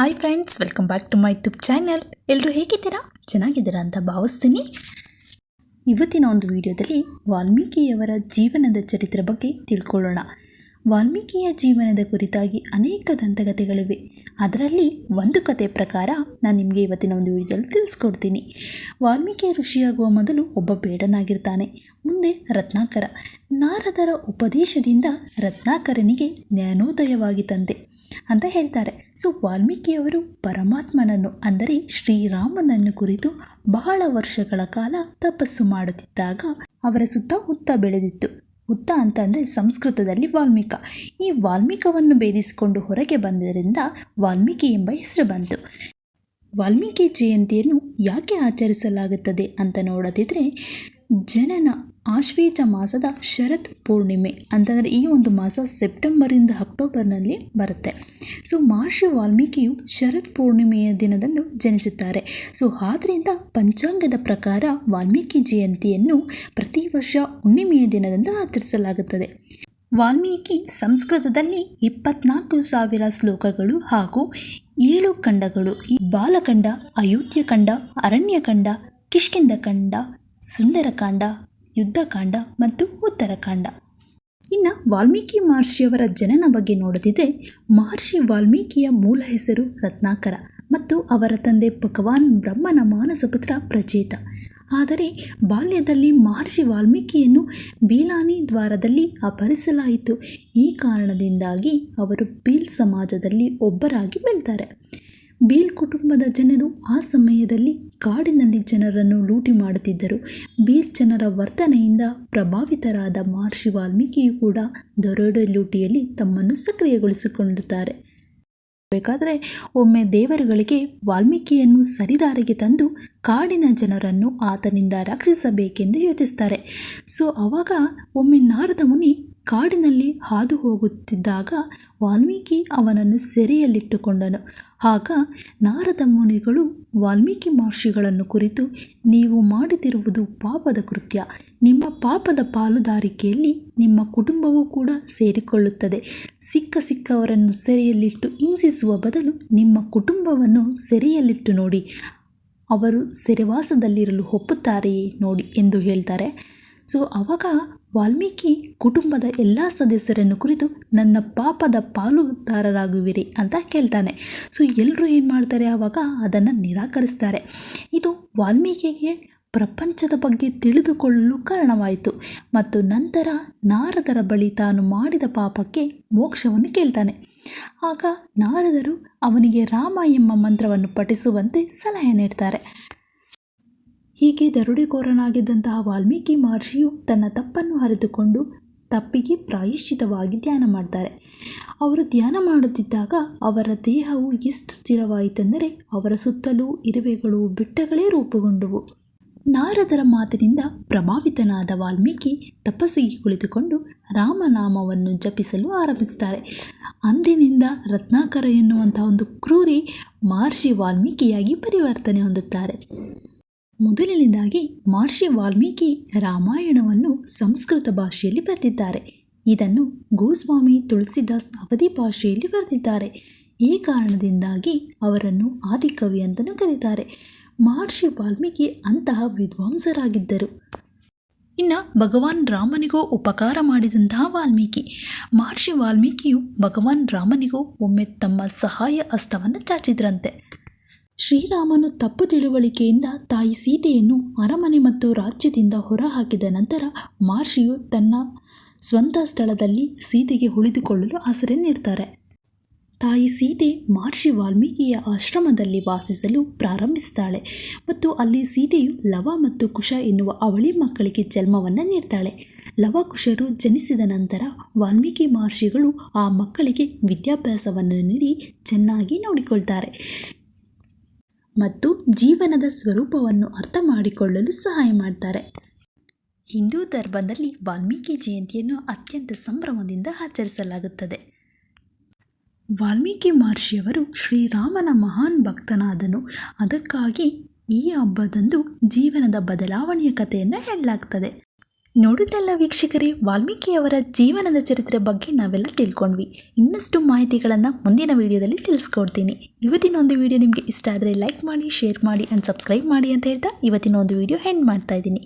Hi friends welcome back to my YouTube channel ಎಲ್ಲರೂ ಹೇಗಿದ್ದೀರಾ? ಚೆನ್ನಾಗಿದ್ದೀರಾ ಅಂತ ಭಾವಿಸ್ತೀನಿ. ಇವತ್ತಿನ ಒಂದು ವಿಡಿಯೋದಲ್ಲಿ ವಾಲ್ಮೀಕಿಯವರ ಜೀವನದ ಚರಿತ್ರೆ ಬಗ್ಗೆ ತಿಳ್ಕೊಳ್ಳೋಣ. ವಾಲ್ಮೀಕಿಯ ಜೀವನದ ಕುರಿತಾಗಿ ಅನೇಕ ದಂತಕಥೆಗಳಿವೆ. ಅದರಲ್ಲಿ ಒಂದು ಕಥೆ ಪ್ರಕಾರ ನಾನು ನಿಮಗೆ ಇವತ್ತಿನ ಒಂದು ವಿಡಿಯೋದಲ್ಲಿ ತಿಳಿಸ್ಕೊಡ್ತೀನಿ. ವಾಲ್ಮೀಕಿ ಋಷಿಯಾಗುವ ಮೊದಲು ಒಬ್ಬ ಬೇಡನಾಗಿರ್ತಾನೆ. ಮುಂದೆ ರತ್ನಾಕರ. ನಾರದರ ಉಪದೇಶದಿಂದ ರತ್ನಾಕರನಿಗೆ ಜ್ಞಾನೋದಯವಾಗಿತ್ತಂತೆ ಅಂತ ಹೇಳ್ತಾರೆ. ಸೊ ವಾಲ್ಮೀಕಿಯವರು ಪರಮಾತ್ಮನನ್ನು, ಅಂದರೆ ಶ್ರೀರಾಮನನ್ನು ಕುರಿತು ಬಹಳ ವರ್ಷಗಳ ಕಾಲ ತಪಸ್ಸು ಮಾಡುತ್ತಿದ್ದಾಗ ಅವರ ಸುತ್ತ ಹುತ್ತ ಬೆಳೆದಿತ್ತು. ಹುತ್ತ ಅಂತ ಅಂದರೆ ಸಂಸ್ಕೃತದಲ್ಲಿ ವಾಲ್ಮೀಕ. ಈ ವಾಲ್ಮೀಕವನ್ನು ಭೇದಿಸಿಕೊಂಡು ಹೊರಗೆ ಬಂದರಿಂದ ವಾಲ್ಮೀಕಿ ಎಂಬ ಹೆಸರು ಬಂತು. ವಾಲ್ಮೀಕಿ ಜಯಂತಿಯನ್ನು ಯಾಕೆ ಆಚರಿಸಲಾಗುತ್ತದೆ ಅಂತ ನೋಡದಿದ್ರೆ, ಜನನ ಆಶ್ವೇಜ ಮಾಸದ ಶರತ್ ಪೂರ್ಣಿಮೆ ಅಂತಂದರೆ ಈ ಒಂದು ಮಾಸ ಸೆಪ್ಟೆಂಬರಿಂದ ಅಕ್ಟೋಬರ್ನಲ್ಲಿ ಬರುತ್ತೆ. ಸೊ ಮಹರ್ಷಿ ವಾಲ್ಮೀಕಿಯು ಶರತ್ ಪೂರ್ಣಿಮೆಯ ದಿನದಂದು ಜನಿಸುತ್ತಾರೆ. ಸೊ ಆದ್ದರಿಂದ ಪಂಚಾಂಗದ ಪ್ರಕಾರ ವಾಲ್ಮೀಕಿ ಜಯಂತಿಯನ್ನು ಪ್ರತಿ ವರ್ಷ ಹುಣ್ಣಿಮೆಯ ದಿನದಂದು ಆಚರಿಸಲಾಗುತ್ತದೆ. ವಾಲ್ಮೀಕಿ ಸಂಸ್ಕೃತದಲ್ಲಿ ಇಪ್ಪತ್ನಾಲ್ಕು ಸಾವಿರ ಶ್ಲೋಕಗಳು ಹಾಗೂ ಏಳು ಖಂಡಗಳು. ಈ ಬಾಲಖಂಡ, ಅಯೋಧ್ಯಖಂಡ, ಅರಣ್ಯಖಂಡ ಕಿಷ್ಕಿಂದಖಂಡ ಸುಂದರಕಾಂಡ ಯುದ್ಧಕಾಂಡ ಮತ್ತು ಉತ್ತರಕಾಂಡ. ಇನ್ನು ವಾಲ್ಮೀಕಿ ಮಹರ್ಷಿಯವರ ಜನನ ಬಗ್ಗೆ ನೋಡದಿದೆ ಮಹರ್ಷಿ ವಾಲ್ಮೀಕಿಯ ಮೂಲ ಹೆಸರು ರತ್ನಾಕರ ಮತ್ತು ಅವರ ತಂದೆ ಭಗವಾನ್ ಬ್ರಹ್ಮನ ಮಾನಸಪುತ್ರ ಪ್ರಚೇತ. ಆದರೆ ಬಾಲ್ಯದಲ್ಲಿ ಮಹರ್ಷಿ ವಾಲ್ಮೀಕಿಯನ್ನು ಬೀಲಾನಿ ದ್ವಾರದಲ್ಲಿ ಅಪಹರಿಸಲಾಯಿತು. ಈ ಕಾರಣದಿಂದಾಗಿ ಅವರು ಬೀಲ್ ಸಮಾಜದಲ್ಲಿ ಒಬ್ಬರಾಗಿ ಬೆಳ್ತಾರೆ. ಬೀಲ್ ಕುಟುಂಬದ ಜನರು ಆ ಸಮಯದಲ್ಲಿ ಕಾಡಿನಲ್ಲಿ ಜನರನ್ನು ಲೂಟಿ ಮಾಡುತ್ತಿದ್ದರು. ಬೀರ್ ಜನರ ವರ್ತನೆಯಿಂದ ಪ್ರಭಾವಿತರಾದ ಮಹರ್ಷಿ ವಾಲ್ಮೀಕಿಯು ಕೂಡ ದರೋಡೆ ಲೂಟಿಯಲ್ಲಿ ತಮ್ಮನ್ನು ಸಕ್ರಿಯಗೊಳಿಸಿಕೊಳ್ಳುತ್ತಾರೆ. ಬೇಕಾದರೆ ಒಮ್ಮೆ ದೇವರುಗಳಿಗೆ ವಾಲ್ಮೀಕಿಯನ್ನು ಸರಿದಾರಿಗೆ ತಂದು ಕಾಡಿನ ಜನರನ್ನು ಆತನಿಂದ ರಕ್ಷಿಸಬೇಕೆಂದು ಯೋಚಿಸ್ತಾರೆ. ಸೊ ಆವಾಗ ಒಮ್ಮೆ ನಾರದ ಮುನಿ ಕಾಡಿನಲ್ಲಿ ಹಾದು ಹೋಗುತ್ತಿದ್ದಾಗ ವಾಲ್ಮೀಕಿ ಅವನನ್ನು ಸೆರೆಯಲ್ಲಿಟ್ಟುಕೊಂಡನು. ಆಗ ನಾರದ ಮುನಿಗಳು ವಾಲ್ಮೀಕಿ ಮಹರ್ಷಿಗಳನ್ನು ಕುರಿತು, ನೀವು ಮಾಡುತ್ತಿರುವುದು ಪಾಪದ ಕೃತ್ಯ. ನಿಮ್ಮ ಪಾಪದ ಪಾಲುದಾರಿಕೆಯಲ್ಲಿ ನಿಮ್ಮ ಕುಟುಂಬವೂ ಕೂಡ ಸೇರಿಕೊಳ್ಳುತ್ತದೆ. ಸಿಕ್ಕ ಸಿಕ್ಕವರನ್ನು ಸೆರೆಯಲ್ಲಿಟ್ಟು ಹಿಂಸಿಸುವ ಬದಲು ನಿಮ್ಮ ಕುಟುಂಬವನ್ನು ಸೆರೆಯಲ್ಲಿಟ್ಟು ನೋಡಿ. ಅವರು ಸೆರೆವಾಸದಲ್ಲಿರಲು ಒಪ್ಪುತ್ತಾರೆಯೇ ನೋಡಿ ಎಂದು ಹೇಳ್ತಾರೆ. ಸೊ ಆವಾಗ ವಾಲ್ಮೀಕಿ ಕುಟುಂಬದ ಎಲ್ಲ ಸದಸ್ಯರನ್ನು ಕುರಿತು ನನ್ನ ಪಾಪದ ಪಾಲುದಾರರಾಗುವಿರಿ ಅಂತ ಕೇಳ್ತಾನೆ ಸೊ ಎಲ್ಲರೂ ಏನು ಮಾಡ್ತಾರೆ ಆವಾಗ ಅದನ್ನು ನಿರಾಕರಿಸ್ತಾರೆ. ಇದು ವಾಲ್ಮೀಕಿಗೆ ಪ್ರಪಂಚದ ಬಗ್ಗೆ ತಿಳಿದುಕೊಳ್ಳಲು ಕಾರಣವಾಯಿತು. ಮತ್ತು ನಂತರ ನಾರದರ ಬಳಿ ತಾನು ಮಾಡಿದ ಪಾಪಕ್ಕೆ ಮೋಕ್ಷವನ್ನು ಕೇಳ್ತಾನೆ. ಆಗ ನಾರದರು ಅವನಿಗೆ ರಾಮ ಎಂಬ ಮಂತ್ರವನ್ನು ಪಠಿಸುವಂತೆ ಸಲಹೆ ನೀಡ್ತಾರೆ. ಹೀಗೆ ದರೋಡೆಕೋರನಾಗಿದ್ದಂತಹ ವಾಲ್ಮೀಕಿ ಮಹರ್ಷಿಯು ತನ್ನ ತಪ್ಪನ್ನು ಅರಿತುಕೊಂಡು ತಪ್ಪಿಗೆ ಪ್ರಾಯಶ್ಚಿತವಾಗಿ ಧ್ಯಾನ ಮಾಡ್ತಾರೆ. ಅವರು ಧ್ಯಾನ ಮಾಡುತ್ತಿದ್ದಾಗ ಅವರ ದೇಹವು ಎಷ್ಟು ಸ್ಥಿರವಾಯಿತೆಂದರೆ ಅವರ ಸುತ್ತಲೂ ಇರುವೆಗಳು ಬೆಟ್ಟಗಳೇ ರೂಪುಗೊಂಡವು. ನಾರದರ ಮಾತಿನಿಂದ ಪ್ರಭಾವಿತನಾದ ವಾಲ್ಮೀಕಿ ತಪಸ್ಸಿಗೆ ಕುಳಿತುಕೊಂಡು ರಾಮನಾಮವನ್ನು ಜಪಿಸಲು ಆರಂಭಿಸುತ್ತಾರೆ. ಅಂದಿನಿಂದ ರತ್ನಾಕರ ಎನ್ನುವಂಥ ಒಂದು ಕ್ರೂರಿ ಮಹರ್ಷಿ ವಾಲ್ಮೀಕಿಯಾಗಿ ಪರಿವರ್ತನೆ ಹೊಂದುತ್ತಾರೆ. ಮೊದಲನೇದಾಗಿ ಮಹರ್ಷಿ ವಾಲ್ಮೀಕಿ ರಾಮಾಯಣವನ್ನು ಸಂಸ್ಕೃತ ಭಾಷೆಯಲ್ಲಿ ಬರೆದಿದ್ದಾರೆ. ಇದನ್ನು ಗೋಸ್ವಾಮಿ ತುಳಸಿದಾಸ್ ಅವಧಿ ಭಾಷೆಯಲ್ಲಿ ಬರೆದಿದ್ದಾರೆ. ಈ ಕಾರಣದಿಂದಾಗಿ ಅವರನ್ನು ಆದಿಕವಿ ಅಂತಲೂ ಕರೀತಾರೆ. ಮಹರ್ಷಿ ವಾಲ್ಮೀಕಿ ಅಂತಹ ವಿದ್ವಾಂಸರಾಗಿದ್ದರು. ಇನ್ನು ಭಗವಾನ್ ರಾಮನಿಗೂ ಉಪಕಾರ ಮಾಡಿದಂತಹ ವಾಲ್ಮೀಕಿ. ಮಹರ್ಷಿ ವಾಲ್ಮೀಕಿಯು ಭಗವಾನ್ ರಾಮನಿಗೂ ಒಮ್ಮೆ ತಮ್ಮ ಸಹಾಯ ಹಸ್ತವನ್ನು ಚಾಚಿದ್ರಂತೆ. ಶ್ರೀರಾಮನು ತಪ್ಪು ತಿಳುವಳಿಕೆಯಿಂದ ತಾಯಿ ಸೀತೆಯನ್ನು ಅರಮನೆ ಮತ್ತು ರಾಜ್ಯದಿಂದ ಹೊರಹಾಕಿದ ನಂತರ ಮಹರ್ಷಿಯು ತನ್ನ ಸ್ವಂತ ಸ್ಥಳದಲ್ಲಿ ಸೀತೆಗೆ ಉಳಿದುಕೊಳ್ಳಲು ಆಸರೆ ನೀಡ್ತಾರೆ. ತಾಯಿ ಸೀತೆ ಮಹರ್ಷಿ ವಾಲ್ಮೀಕಿಯ ಆಶ್ರಮದಲ್ಲಿ ವಾಸಿಸಲು ಪ್ರಾರಂಭಿಸುತ್ತಾಳೆ ಮತ್ತು ಅಲ್ಲಿ ಸೀತೆಯು ಲವ ಮತ್ತು ಕುಶ ಎನ್ನುವ ಅವಳಿ ಮಕ್ಕಳಿಗೆ ಜನ್ಮವನ್ನು ನೀಡ್ತಾಳೆ. ಲವಕುಶರು ಜನಿಸಿದ ನಂತರ ವಾಲ್ಮೀಕಿ ಮಹರ್ಷಿಗಳು ಆ ಮಕ್ಕಳಿಗೆ ವಿದ್ಯಾಭ್ಯಾಸವನ್ನು ನೀಡಿ ಚೆನ್ನಾಗಿ ನೋಡಿಕೊಳ್ತಾರೆ. ಮತ್ತು ಜೀವನದ ಸ್ವರೂಪವನ್ನು ಅರ್ಥ ಮಾಡಿಕೊಳ್ಳಲು ಸಹಾಯ ಮಾಡ್ತಾರೆ. ಹಿಂದೂ ಧರ್ಮದಲ್ಲಿ ವಾಲ್ಮೀಕಿ ಜಯಂತಿಯನ್ನು ಅತ್ಯಂತ ಸಂಭ್ರಮದಿಂದ ಆಚರಿಸಲಾಗುತ್ತದೆ. ವಾಲ್ಮೀಕಿ ಮಹರ್ಷಿಯವರು ಶ್ರೀರಾಮನ ಮಹಾನ್ ಭಕ್ತನಾದನು. ಅದಕ್ಕಾಗಿ ಈ ಹಬ್ಬದಂದು ಜೀವನದ ಬದಲಾವಣೆಯ ಕಥೆಯನ್ನು ಹೇಳಲಾಗ್ತದೆ. ನೋಡಿದ್ರಲ್ಲ ವೀಕ್ಷಕರೇ, ವಾಲ್ಮೀಕಿಯವರ ಜೀವನದ ಚರಿತ್ರೆ ಬಗ್ಗೆ ನಾವೆಲ್ಲ ತಿಳ್ಕೊಂಡ್ವಿ. ಇನ್ನಷ್ಟು ಮಾಹಿತಿಗಳನ್ನು ಮುಂದಿನ ವಿಡಿಯೋದಲ್ಲಿ ತಿಳಿಸ್ಕೊಡ್ತೀನಿ. ಇವತ್ತಿನ ಒಂದು ವಿಡಿಯೋ ನಿಮಗೆ ಇಷ್ಟ ಆದರೆ ಲೈಕ್ ಮಾಡಿ ಶೇರ್ ಮಾಡಿ ಆ್ಯಂಡ್ ಸಬ್ಸ್ಕ್ರೈಬ್ ಮಾಡಿ ಅಂತ ಹೇಳ್ತಾ ಇವತ್ತಿನ ಒಂದು ವಿಡಿಯೋ ಹೆಂಡ್ ಮಾಡ್ತಾ ಇದ್ದೀನಿ.